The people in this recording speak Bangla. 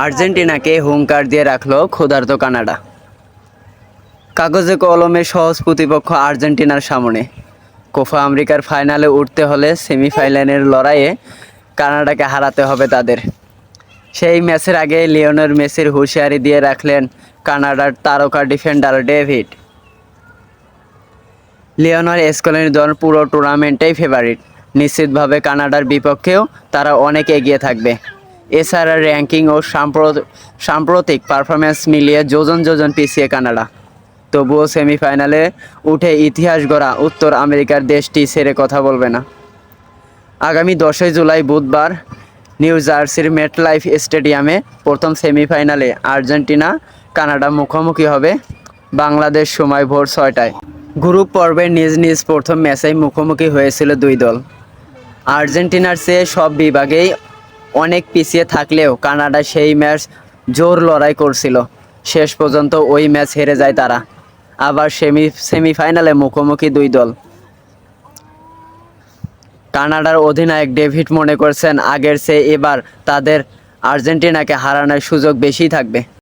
আর্জেন্টিনাকে হুঙ্কার দিয়ে রাখল ক্ষুধার্ত কানাডা। কাগজে কলমে সহজ প্রতিপক্ষ আর্জেন্টিনার সামনে। কোফা আমেরিকার ফাইনালে উঠতে হলে সেমিফাইনালের লড়াইয়ে কানাডাকে হারাতে হবে তাদের। সেই ম্যাচের আগে লিওনের মেসির হুঁশিয়ারি দিয়ে রাখলেন কানাডার তারকা ডিফেন্ডার ডেভিড। লিওনার স্কলের দল পুরো টুর্নামেন্টেই ফেভারিট। নিশ্চিতভাবে কানাডার বিপক্ষেও তারা অনেক এগিয়ে থাকবে। এছাড়া র্যাঙ্কিং ও সাম্প্র- সাম্প্রতিক পারফরমেন্স মিলিয়ে যোজন যোজন পিছিয়ে কানাডা। তবুও সেমিফাইনালে উঠে ইতিহাস গড়া উত্তর আমেরিকার দেশটি ছেড়ে কথা বলবে না। আগামী দশই জুলাই বুধবার নিউ জার্সির মেটলাইফ স্টেডিয়ামে প্রথম সেমিফাইনালে আর্জেন্টিনা, কানাডা মুখোমুখি হবে বাংলাদেশ সময় ভোর ছয়টায়। গ্রুপ পর্বের নিজ নিজ প্রথম ম্যাচেই মুখোমুখি হয়েছিল দুই দল। আর্জেন্টিনার চেয়ে সব বিভাগেই অনেক পিছিয়ে থাকলেও কানাডা সেই ম্যাচ জোর লড়াই করছিল। শেষ পর্যন্ত ওই ম্যাচ হেরে যায় তারা। আবার সেমি সেমিফাইনালে মুখোমুখি দুই দল। কানাডার অধিনায়ক ডেভিড মনে করছেন, আগের চেয়ে এবার তাদের আর্জেন্টিনাকে হারানোর সুযোগ বেশি থাকবে।